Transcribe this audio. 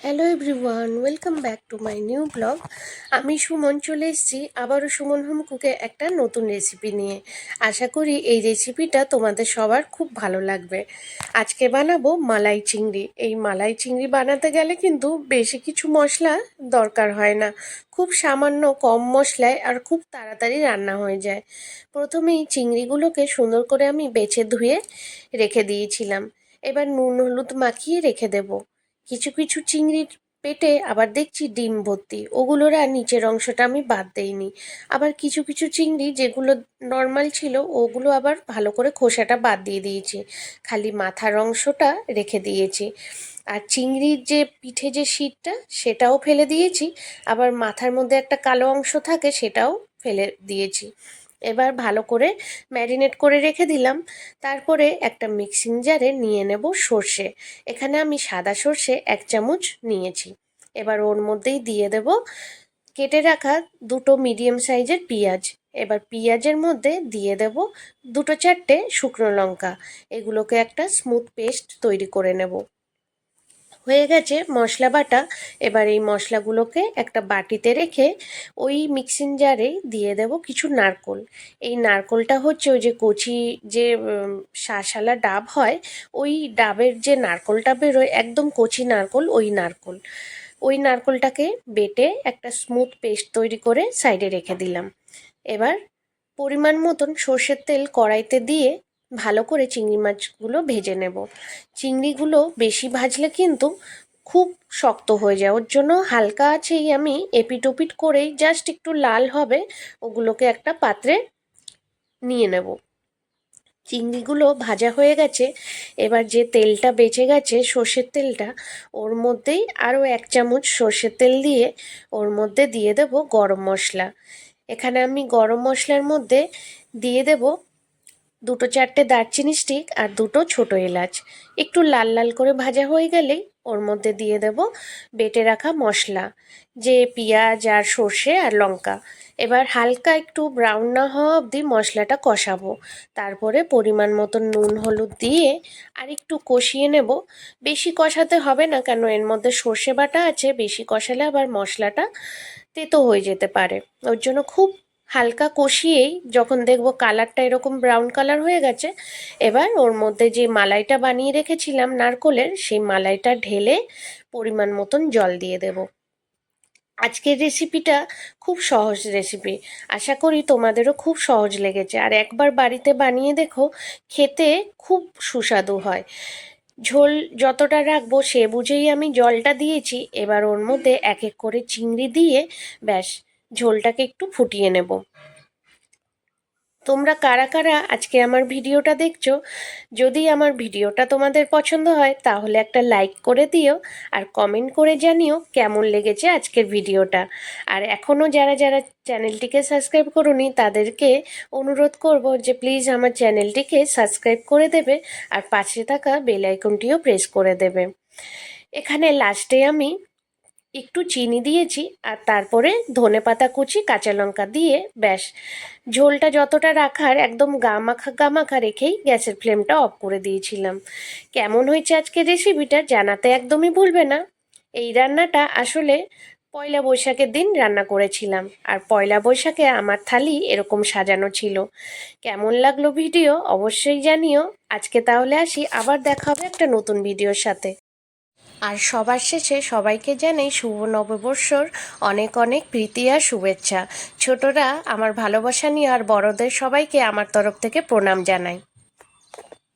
Hello everyone welcome back to my new blog আমি সুমন চলে এসেছি। আবারও সুমন হোম কুকে একটা নতুন রেসিপি নিয়ে। আশা করি এই রেসিপিটা তোমাদের সবার খুব ভালো লাগবে। আজকে বানাবো মালাই চিংড়ি। এই মালাই চিংড়ি বানাতে গেলে কিন্তু বেশি কিছু মশলা দরকার হয় না। খুব সামান্য কম মশলায় আর খুব তাড়াতাড়ি রান্না হয়ে যায়। প্রথমেই চিংড়িগুলোকে সুন্দর করে আমি বেছে ধুয়ে রেখে দিয়েছিলাম। এবার নুন হলুদ মাখিয়ে রেখে দেবো। কিছু কিছু চিংড়ির পেটে আবার দেখছি ডিম ভর্তি। ওগুলোর আর নিচের অংশটা আমি বাদ দেইনি। আবার কিছু কিছু চিংড়ি যেগুলো নর্মাল ছিল, ওগুলো আবার ভালো করে খোসাটা বাদ দিয়ে দিয়েছি। খালি মাথার অংশটা রেখে দিয়েছি। আর চিংড়ির যে পিঠে যে শীতটা, সেটাও ফেলে দিয়েছি। আবার মাথার মধ্যে একটা কালো অংশ থাকে, সেটাও ফেলে দিয়েছি। এবার ভালো করে ম্যারিনেট করে রেখে দিলাম। তারপরে একটা মিক্সিং জারে নিয়ে নেব সর্ষে। এখানে আমি সাদা সর্ষে এক চামচ নিয়েছি। এবার ওর মধ্যেই দিয়ে দেব কেটে রাখা দুটো মিডিয়াম সাইজের পেঁয়াজ। এবার পেঁয়াজের মধ্যে দিয়ে দেব দুটো চারটে শুকনো লঙ্কা। এগুলোকে একটা স্মুথ পেস্ট তৈরি করে নেব। হয়ে গেছে মশলা বাটা। এবার এই মশলাগুলোকে একটা বাটিতে রেখে ওই মিক্সিং জারে দিয়ে দেব কিছু নারকোল। এই নারকোলটা হচ্ছে ওই যে কচি যে শাঁসালা ডাব হয়, ওই ডাবের যে নারকোলটা বেরোয় একদম কচি নারকোল, ওই নারকোল। ওই নারকোলটাকে বেটে একটা স্মুথ পেস্ট তৈরি করে সাইডে রেখে দিলাম। এবার পরিমাণ মতন সর্ষের তেল কড়াইতে দিয়ে ভালো করে চিংড়ি মাছগুলো ভেজে নেব। চিংড়িগুলো বেশি ভাজলে কিন্তু খুব শক্ত হয়ে যায়। ওর জন্য হালকা আছেই আমি এপিট ওপিট করেই জাস্ট একটু লাল হবে, ওগুলোকে একটা পাত্রে নিয়ে নেব। চিংড়িগুলো ভাজা হয়ে গেছে, এবার যে তেলটা বেঁচে গেছে সর্ষের তেলটা, ওর মধ্যেই আরও এক চামচ সর্ষের তেল দিয়ে ওর মধ্যে দিয়ে দেব গরম মশলা। এখানে আমি গরম মশলার মধ্যে দিয়ে দেব দুটো চারটে দারচিনি স্টিক আর দুটো ছোটো এলাচ। একটু লাল লাল করে ভাজা হয়ে গেলেই ওর মধ্যে দিয়ে দেব বেটে রাখা মশলা, যে পেঁয়াজ আর সর্ষে আর লঙ্কা। এবার হালকা একটু ব্রাউন না হওয়া অবধি মশলাটা কষাবো। তারপরে পরিমাণ মতো নুন, হলুদ দিয়ে আর একটু কষিয়ে নেব। বেশি কষাতে হবে না, কেন এর মধ্যে সর্ষে বাটা আছে, বেশি কষালে আবার মশলাটা তেতো হয়ে যেতে পারে। ওর জন্য খুব হালকা কষিয়েই যখন দেখব কালারটা এরকম ব্রাউন কালার হয়ে গেছে, এবার ওর মধ্যে যে মালাইটা বানিয়ে রেখেছিলাম নারকোলের, সেই মালাইটা ঢেলে পরিমাণ মতন জল দিয়ে দেব। আজকের রেসিপিটা খুব সহজ রেসিপি। আশা করি তোমাদেরও খুব সহজ লেগেছে। আর একবার বাড়িতে বানিয়ে দেখো, খেতে খুব সুস্বাদু হয়। ঝোল যতটা রাখব সে বুঝেই আমি জলটা দিয়েছি, এবার ওর মধ্যে এক এক করে চিংড়ি দিয়ে ব্যাস। ঝোলটাকে একটু ফুটিয়ে নেব। তোমরা কারা কারা আজকে আমার ভিডিওটা দেখছ, যদি আমার ভিডিওটা তোমাদের পছন্দ হয়, তাহলে একটা লাইক করে দিও আর কমেন্ট করে জানিও কেমন লেগেছে আজকের ভিডিওটা। আর এখনও যারা যারা চ্যানেলটিকে সাবস্ক্রাইব করুনি, তাদেরকে অনুরোধ করব যে প্লিজ আমার চ্যানেলটিকে সাবস্ক্রাইব করে দেবে আর পাশে থাকা বেল আইকনটিও প্রেস করে দেবে। এখানে লাস্টে আমি একটু চিনি দিয়েছি আর তারপরে ধনে পাতা কুচি, কাঁচা লঙ্কা দিয়ে ব্যাস। ঝোলটা যতটা রাখার একদম গামাখা গামাখা রেখেই গ্যাসের ফ্লেমটা অফ করে দিয়েছিলাম। কেমন হয়েছে আজকের রেসিপিটা জানাতে একদমই ভুলবে না। এই রান্নাটা আসলে পয়লা বৈশাখের দিন রান্না করেছিলাম আর পয়লা বৈশাখে আমার থালি এরকম সাজানো ছিল। কেমন লাগল ভিডিও অবশ্যই জানিও। আজকে তাহলে আসি, আবার দেখা হবে একটা নতুন ভিডিওর সাথে। আর সবার শেষে সবাইকে জানাই শুভ নববর্ষর অনেক অনেক প্রীতি আর শুভেচ্ছা। ছোটরা, আমার ভালোবাসা নিয়ে আর বড়দের সবাইকে আমার তরফ থেকে প্রণাম জানাই।